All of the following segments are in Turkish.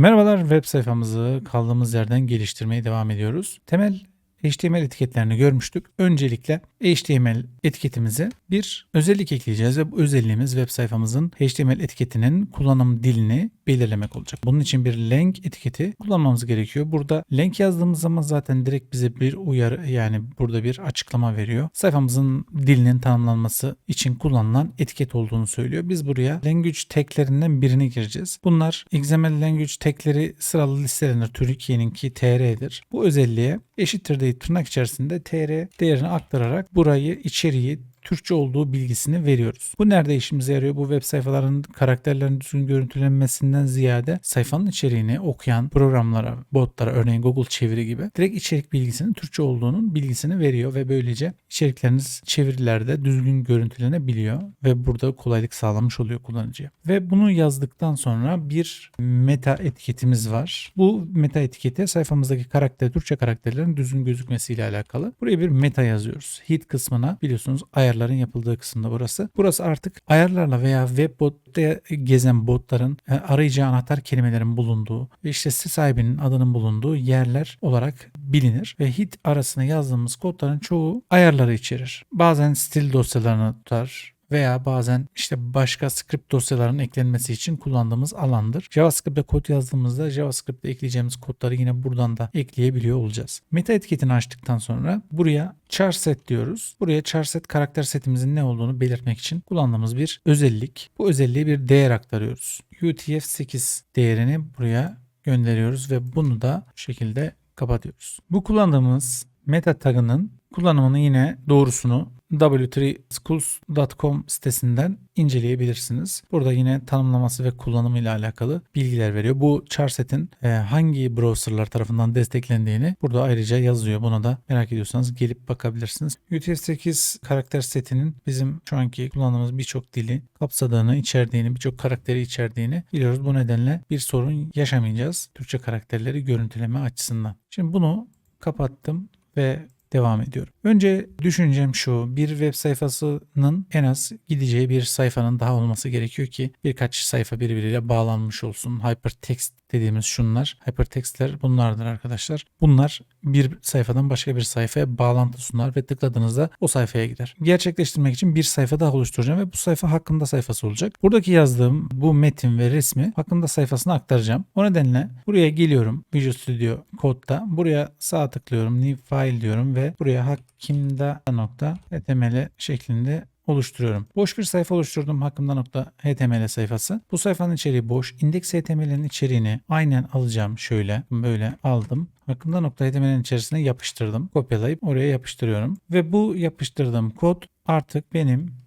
Merhabalar web sayfamızı kaldığımız yerden geliştirmeye devam ediyoruz. Temel HTML etiketlerini görmüştük. Öncelikle HTML etiketimize bir özellik ekleyeceğiz ve bu özelliğimiz web sayfamızın HTML etiketinin kullanım dilini belirlemek olacak. Bunun için bir lenk etiketi kullanmamız gerekiyor. Burada lenk yazdığımız zaman zaten direkt bize bir uyarı yani burada bir açıklama veriyor. Sayfamızın dilinin tanımlanması için kullanılan etiket olduğunu söylüyor. Biz buraya language taglerinden birini gireceğiz. Bunlar XML language tagleri sıralı listelenir. Türkiye'ninki TR'dir. Bu özelliğe eşittir deyip tırnak içerisinde TR değerini aktararak burayı içeriği Türkçe olduğu bilgisini veriyoruz. Bu nerede işimize yarıyor? Bu web sayfaların karakterlerin düzgün görüntülenmesinden ziyade sayfanın içeriğini okuyan programlara, botlara örneğin Google çeviri gibi direkt içerik bilgisinin Türkçe olduğunun bilgisini veriyor ve böylece içerikleriniz çevirilerde düzgün görüntülenebiliyor ve burada kolaylık sağlamış oluyor kullanıcıya. Ve bunu yazdıktan sonra bir meta etiketimiz var. Bu meta etiketi sayfamızdaki karakter, Türkçe karakterlerin düzgün gözükmesiyle alakalı. Buraya bir meta yazıyoruz. Hit kısmına biliyorsunuz ayarların yapıldığı kısımda burası. Burası artık ayarlarla veya web botta gezen botların e, arayacağı anahtar kelimelerin bulunduğu ve işte site sahibinin adının bulunduğu yerler olarak bilinir ve hit arasına yazdığımız kodların çoğu ayarları içerir. Bazen stil dosyalarını tutar, veya bazen işte başka script dosyalarının eklenmesi için kullandığımız alandır. JavaScript'te kod yazdığımızda JavaScript'te ekleyeceğimiz kodları yine buradan da ekleyebiliyor olacağız. Meta etiketini açtıktan sonra buraya char set diyoruz. Buraya char set karakter setimizin ne olduğunu belirtmek için kullandığımız bir özellik. Bu özelliğe bir değer aktarıyoruz. UTF-8 değerini buraya gönderiyoruz ve bunu da bu şekilde kapatıyoruz. Bu kullandığımız meta tagının kullanımını yine doğrusunu w3schools.com sitesinden inceleyebilirsiniz. Burada yine tanımlaması ve kullanımı ile alakalı bilgiler veriyor. Bu charset'in e, hangi browserlar tarafından desteklendiğini burada ayrıca yazıyor. Buna da merak ediyorsanız gelip bakabilirsiniz. UTF-8 karakter setinin bizim şu anki kullandığımız birçok dili kapsadığını, içerdiğini, birçok karakteri içerdiğini biliyoruz. Bu nedenle bir sorun yaşamayacağız Türkçe karakterleri görüntüleme açısından. Şimdi bunu kapattım ve devam ediyorum. Önce düşüncem şu bir web sayfasının en az gideceği bir sayfanın daha olması gerekiyor ki birkaç sayfa birbiriyle bağlanmış olsun. Hypertext dediğimiz şunlar. Hypertextler bunlardır arkadaşlar. Bunlar bir sayfadan başka bir sayfaya bağlantı sunar ve tıkladığınızda o sayfaya gider. Gerçekleştirmek için bir sayfa daha oluşturacağım ve bu sayfa hakkında sayfası olacak. Buradaki yazdığım bu metin ve resmi hakkında sayfasına aktaracağım. O nedenle buraya geliyorum Visual Studio Code'da. Buraya sağ tıklıyorum. New File diyorum ve buraya hakkımda.html şeklinde oluşturuyorum. Boş bir sayfa oluşturdum hakkımda.html sayfası. Bu sayfanın içeriği boş. İndeks HTML'in içeriğini aynen alacağım şöyle böyle aldım. Hakkımda.html'in içerisine yapıştırdım. Kopyalayıp oraya yapıştırıyorum. Ve bu yapıştırdığım kod artık benim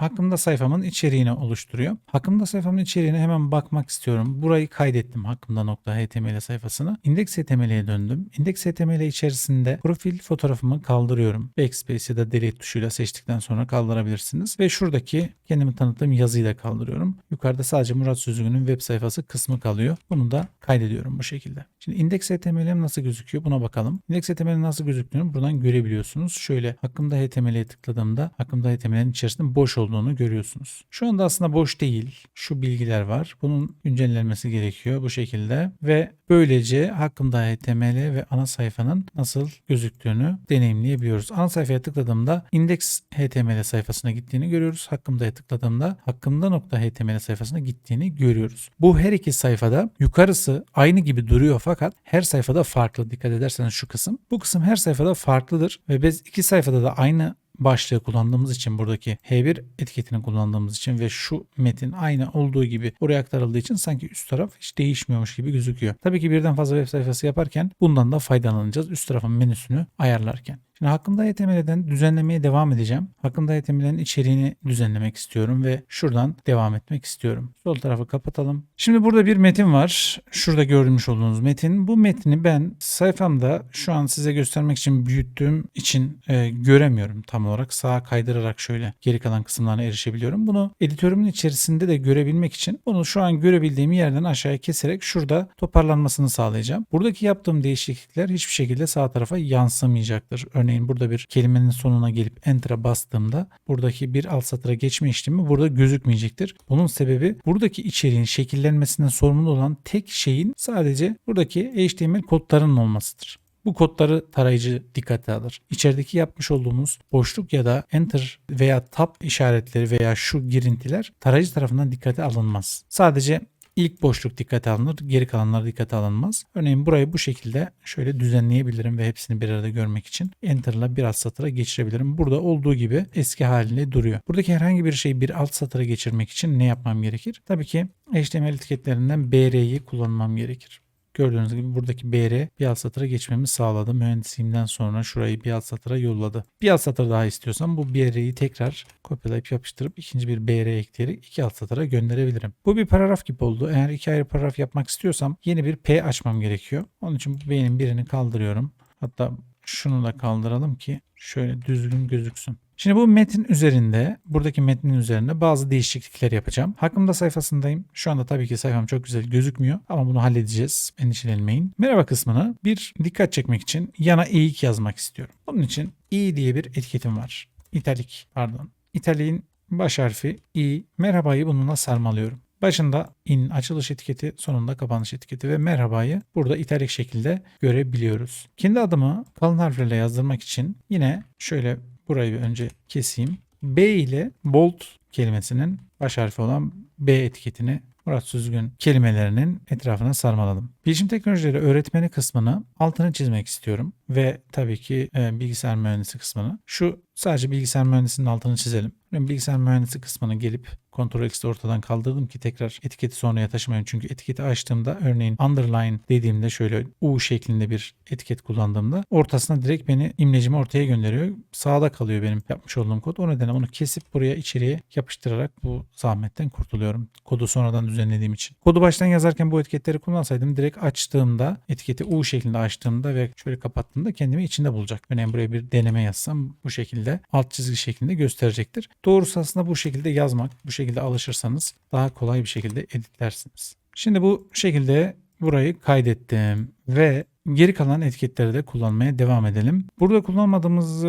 hakkımda sayfamın içeriğini oluşturuyor. Hakkımda sayfamın içeriğine hemen bakmak istiyorum. Burayı kaydettim hakkımda.html sayfasını. Index HTML'ye döndüm. Index HTML içerisinde profil fotoğrafımı kaldırıyorum. Backspace ya da delete tuşuyla seçtikten sonra kaldırabilirsiniz. Ve şuradaki kendimi tanıttığım yazıyı da kaldırıyorum. Yukarıda sadece Murat Sözlüğü'nün web sayfası kısmı kalıyor. Bunu da kaydediyorum bu şekilde. Şimdi index HTML'im nasıl gözüküyor buna bakalım. Index HTML'in nasıl gözüktüğünü buradan görebiliyorsunuz. Şöyle hakkımda HTML'ye tıkladığımda hakkımda HTML'in içerisinde boş olduğunu görüyorsunuz. Şu anda aslında boş değil. Şu bilgiler var. Bunun güncellenmesi gerekiyor bu şekilde ve böylece hakkımda HTML ve ana sayfanın nasıl gözüktüğünü deneyimleyebiliyoruz. Ana sayfaya tıkladığımda index HTML sayfasına gittiğini görüyoruz. Hakkımda tıkladığımda hakkımda.html sayfasına gittiğini görüyoruz. Bu her iki sayfada yukarısı aynı gibi duruyor fakat her sayfada farklı. Dikkat ederseniz şu kısım. Bu kısım her sayfada farklıdır ve biz iki sayfada da aynı başlığı kullandığımız için buradaki H1 etiketini kullandığımız için ve şu metin aynı olduğu gibi oraya aktarıldığı için sanki üst taraf hiç değişmiyormuş gibi gözüküyor. Tabii ki birden fazla web sayfası yaparken bundan da faydalanacağız üst tarafın menüsünü ayarlarken. Şimdi hakkında HTML'den düzenlemeye devam edeceğim. Hakkında HTML'in içeriğini düzenlemek istiyorum ve şuradan devam etmek istiyorum. Sol tarafı kapatalım. Şimdi burada bir metin var. Şurada görmüş olduğunuz metin. Bu metni ben sayfamda şu an size göstermek için büyüttüğüm için e, göremiyorum tam olarak. Sağa kaydırarak şöyle geri kalan kısımlarına erişebiliyorum. Bunu editörümün içerisinde de görebilmek için bunu şu an görebildiğim yerden aşağıya keserek şurada toparlanmasını sağlayacağım. Buradaki yaptığım değişiklikler hiçbir şekilde sağ tarafa yansımayacaktır. Örneğin Örneğin burada bir kelimenin sonuna gelip enter'a bastığımda buradaki bir alt satıra geçme işlemi burada gözükmeyecektir. Bunun sebebi buradaki içeriğin şekillenmesinden sorumlu olan tek şeyin sadece buradaki HTML kodlarının olmasıdır. Bu kodları tarayıcı dikkate alır. İçerideki yapmış olduğumuz boşluk ya da enter veya tab işaretleri veya şu girintiler tarayıcı tarafından dikkate alınmaz. Sadece ilk boşluk dikkate alınır, geri kalanlar dikkate alınmaz. Örneğin burayı bu şekilde şöyle düzenleyebilirim ve hepsini bir arada görmek için Enter ile bir alt satıra geçirebilirim. Burada olduğu gibi eski halinde duruyor. Buradaki herhangi bir şeyi bir alt satıra geçirmek için ne yapmam gerekir? Tabii ki HTML etiketlerinden BR'yi kullanmam gerekir. Gördüğünüz gibi buradaki BR bir alt satıra geçmemi sağladı. Mühendisliğimden sonra şurayı bir alt satıra yolladı. Bir alt satır daha istiyorsam bu BR'yi tekrar kopyalayıp yapıştırıp ikinci bir BR ekleyerek iki alt satıra gönderebilirim. Bu bir paragraf gibi oldu. Eğer iki ayrı paragraf yapmak istiyorsam yeni bir P açmam gerekiyor. Onun için B'nin birini kaldırıyorum. Hatta şunu da kaldıralım ki şöyle düzgün gözüksün. Şimdi bu metin üzerinde, buradaki metnin üzerinde bazı değişiklikler yapacağım. Hakkımda sayfasındayım. Şu anda tabii ki sayfam çok güzel gözükmüyor ama bunu halledeceğiz. Endişelenmeyin. Merhaba kısmını bir dikkat çekmek için yana eğik yazmak istiyorum. Bunun için i diye bir etiketim var. İtalik, pardon. İtaliğin baş harfi i. Merhabayı bununla sarmalıyorum. Başında in açılış etiketi, sonunda kapanış etiketi ve merhabayı burada italik şekilde görebiliyoruz. Kendi adımı kalın harflerle yazdırmak için yine şöyle burayı bir önce keseyim. B ile bold kelimesinin baş harfi olan B etiketini Murat Süzgün kelimelerinin etrafına sarmaladım. Bilişim teknolojileri öğretmeni kısmını altını çizmek istiyorum ve tabii ki e, bilgisayar mühendisi kısmını. Şu sadece bilgisayar mühendisinin altını çizelim. Ben bilgisayar mühendisi kısmını gelip Ctrl X'de ortadan kaldırdım ki tekrar etiketi sonraya taşımayın. Çünkü etiketi açtığımda örneğin underline dediğimde şöyle U şeklinde bir etiket kullandığımda ortasına direkt beni imlecimi ortaya gönderiyor. Sağda kalıyor benim yapmış olduğum kod. O nedenle onu kesip buraya içeriye yapıştırarak bu zahmetten kurtuluyorum. Kodu sonradan düzenlediğim için. Kodu baştan yazarken bu etiketleri kullansaydım direkt açtığımda etiketi U şeklinde açtığımda ve şöyle kapattığımda kendimi içinde bulacak. Örneğin buraya bir deneme yazsam bu şekilde alt çizgi şeklinde gösterecektir. Doğrusu aslında bu şekilde yazmak, bu şekilde alışırsanız daha kolay bir şekilde editlersiniz. Şimdi bu şekilde burayı kaydettim ve geri kalan etiketleri de kullanmaya devam edelim. Burada kullanmadığımız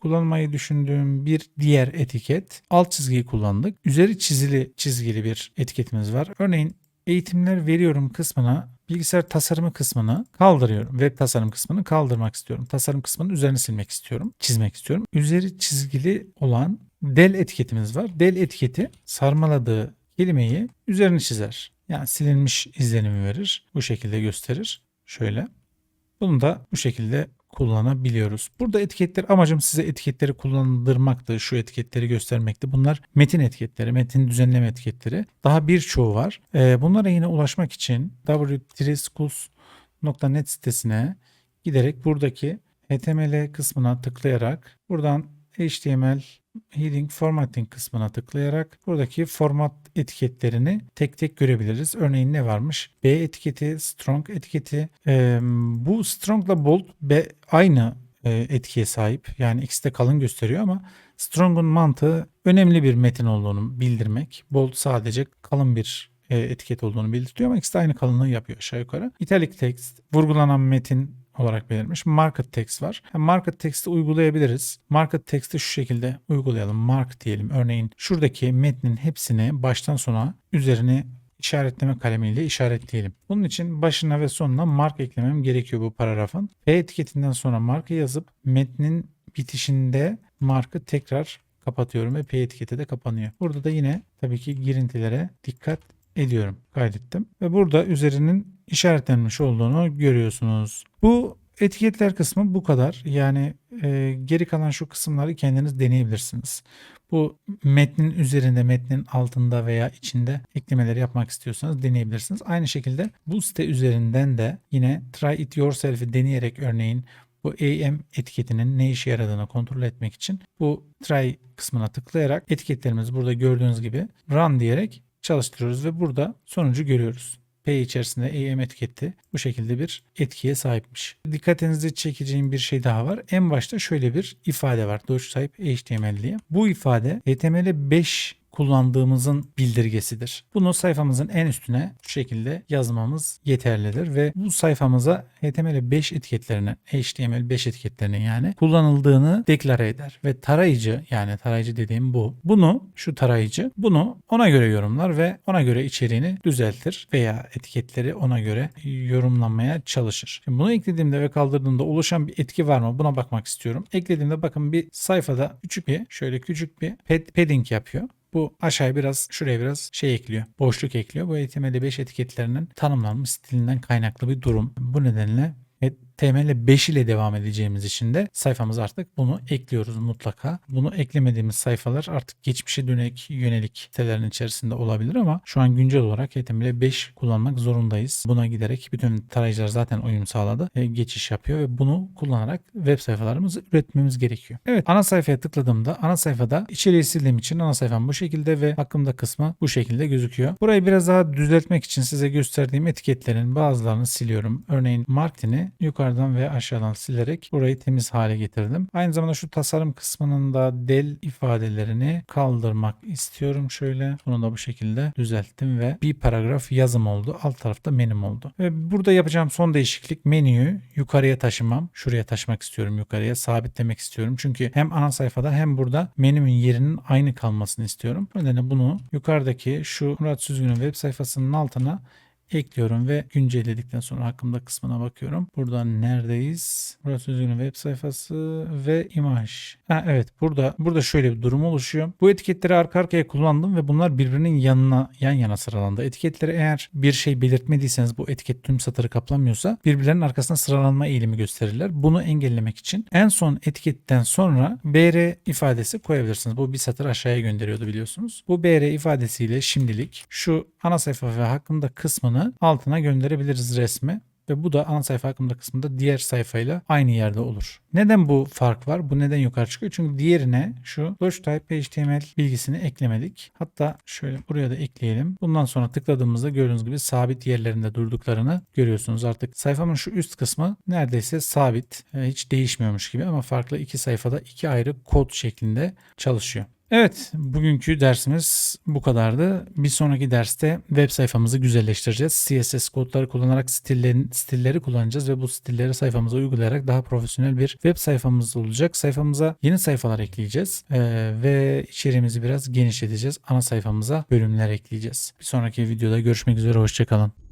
kullanmayı düşündüğüm bir diğer etiket alt çizgiyi kullandık. Üzeri çizili çizgili bir etiketimiz var. Örneğin eğitimler veriyorum kısmına bilgisayar tasarımı kısmını kaldırıyorum. Web tasarım kısmını kaldırmak istiyorum. Tasarım kısmının üzerini silmek istiyorum. Çizmek istiyorum. Üzeri çizgili olan del etiketimiz var. Del etiketi sarmaladığı kelimeyi üzerini çizer. Yani silinmiş izlenimi verir. Bu şekilde gösterir. Şöyle. Bunu da bu şekilde kullanabiliyoruz. Burada etiketler amacım size etiketleri kullandırmaktı. Şu etiketleri göstermekti. Bunlar metin etiketleri, metin düzenleme etiketleri. Daha birçoğu var. Ee, bunlara yine ulaşmak için w3schools.net sitesine giderek buradaki HTML kısmına tıklayarak buradan HTML Heading Formatting kısmına tıklayarak buradaki format etiketlerini tek tek görebiliriz. Örneğin ne varmış? B etiketi, strong etiketi. Ee, bu strong ile bold B aynı e, etkiye sahip. Yani ikisi de kalın gösteriyor ama strong'un mantığı önemli bir metin olduğunu bildirmek. Bold sadece kalın bir e, etiket olduğunu bildiriyor ama ikisi de aynı kalınlığı yapıyor aşağı yukarı. Italic text, vurgulanan metin olarak belirmiş. Market text var. market text'i uygulayabiliriz. Market text'i şu şekilde uygulayalım. Mark diyelim. Örneğin şuradaki metnin hepsini baştan sona üzerine işaretleme kalemiyle işaretleyelim. Bunun için başına ve sonuna mark eklemem gerekiyor bu paragrafın. P etiketinden sonra markı yazıp metnin bitişinde markı tekrar kapatıyorum ve P etiketi de kapanıyor. Burada da yine tabii ki girintilere dikkat ediyorum. Kaydettim. Ve burada üzerinin işaretlenmiş olduğunu görüyorsunuz. Bu etiketler kısmı bu kadar. Yani e, geri kalan şu kısımları kendiniz deneyebilirsiniz. Bu metnin üzerinde, metnin altında veya içinde eklemeleri yapmak istiyorsanız deneyebilirsiniz. Aynı şekilde bu site üzerinden de yine try it yourself'i deneyerek örneğin bu AM etiketinin ne işe yaradığını kontrol etmek için bu try kısmına tıklayarak etiketlerimiz burada gördüğünüz gibi run diyerek çalıştırıyoruz ve burada sonucu görüyoruz. P içerisinde AM etiketi bu şekilde bir etkiye sahipmiş. Dikkatinizi çekeceğim bir şey daha var. En başta şöyle bir ifade var. Deutsch Type HTML diye. Bu ifade HTML 5 kullandığımızın bildirgesidir. Bunu sayfamızın en üstüne şu şekilde yazmamız yeterlidir ve bu sayfamıza HTML5 etiketlerinin, HTML5 etiketlerinin yani kullanıldığını deklare eder ve tarayıcı yani tarayıcı dediğim bu. Bunu şu tarayıcı bunu ona göre yorumlar ve ona göre içeriğini düzeltir veya etiketleri ona göre yorumlanmaya çalışır. Şimdi bunu eklediğimde ve kaldırdığımda oluşan bir etki var mı? Buna bakmak istiyorum. Eklediğimde bakın bir sayfada küçük bir şöyle küçük bir pad, padding yapıyor. Bu aşağıya biraz şuraya biraz şey ekliyor. Boşluk ekliyor. Bu HTML5 etiketlerinin tanımlanmış stilinden kaynaklı bir durum. Bu nedenle HTML 5 ile devam edeceğimiz için de sayfamız artık bunu ekliyoruz mutlaka. Bunu eklemediğimiz sayfalar artık geçmişe dönelik yönelik sitelerin içerisinde olabilir ama şu an güncel olarak HTML 5 kullanmak zorundayız. Buna giderek bütün tarayıcılar zaten uyum sağladı. E, geçiş yapıyor ve bunu kullanarak web sayfalarımızı üretmemiz gerekiyor. Evet ana sayfaya tıkladığımda ana sayfada içeriği sildiğim için ana sayfam bu şekilde ve hakkımda kısmı bu şekilde gözüküyor. Burayı biraz daha düzeltmek için size gösterdiğim etiketlerin bazılarını siliyorum. Örneğin Martin'i yukarıdan ve aşağıdan silerek burayı temiz hale getirdim. Aynı zamanda şu tasarım kısmının da del ifadelerini kaldırmak istiyorum şöyle. Bunu da bu şekilde düzelttim ve bir paragraf yazım oldu. Alt tarafta menüm oldu. Ve burada yapacağım son değişiklik menüyü yukarıya taşımam. Şuraya taşımak istiyorum yukarıya. Sabitlemek istiyorum. Çünkü hem ana sayfada hem burada menümün yerinin aynı kalmasını istiyorum. Bu nedenle bunu yukarıdaki şu Murat Süzgün'ün web sayfasının altına ekliyorum ve güncelledikten sonra hakkımda kısmına bakıyorum. Buradan neredeyiz? Burası Üzgün'ün web sayfası ve imaj. Ha, evet burada burada şöyle bir durum oluşuyor. Bu etiketleri arka arkaya kullandım ve bunlar birbirinin yanına yan yana sıralandı. Etiketleri eğer bir şey belirtmediyseniz bu etiket tüm satırı kaplamıyorsa birbirlerinin arkasına sıralanma eğilimi gösterirler. Bunu engellemek için en son etiketten sonra BR ifadesi koyabilirsiniz. Bu bir satır aşağıya gönderiyordu biliyorsunuz. Bu BR ifadesiyle şimdilik şu ana sayfa ve hakkında kısmını altına gönderebiliriz resmi ve bu da ana sayfa hakkında kısmında diğer sayfayla aynı yerde olur. Neden bu fark var? Bu neden yukarı çıkıyor? Çünkü diğerine şu search type HTML bilgisini eklemedik. Hatta şöyle buraya da ekleyelim. Bundan sonra tıkladığımızda gördüğünüz gibi sabit yerlerinde durduklarını görüyorsunuz. Artık sayfamın şu üst kısmı neredeyse sabit. Hiç değişmiyormuş gibi ama farklı iki sayfada iki ayrı kod şeklinde çalışıyor. Evet, bugünkü dersimiz bu kadardı. Bir sonraki derste web sayfamızı güzelleştireceğiz. CSS kodları kullanarak stillerin, stilleri kullanacağız ve bu stilleri sayfamıza uygulayarak daha profesyonel bir web sayfamız olacak. Sayfamıza yeni sayfalar ekleyeceğiz ee, ve içeriğimizi biraz genişleteceğiz. Ana sayfamıza bölümler ekleyeceğiz. Bir sonraki videoda görüşmek üzere, hoşçakalın.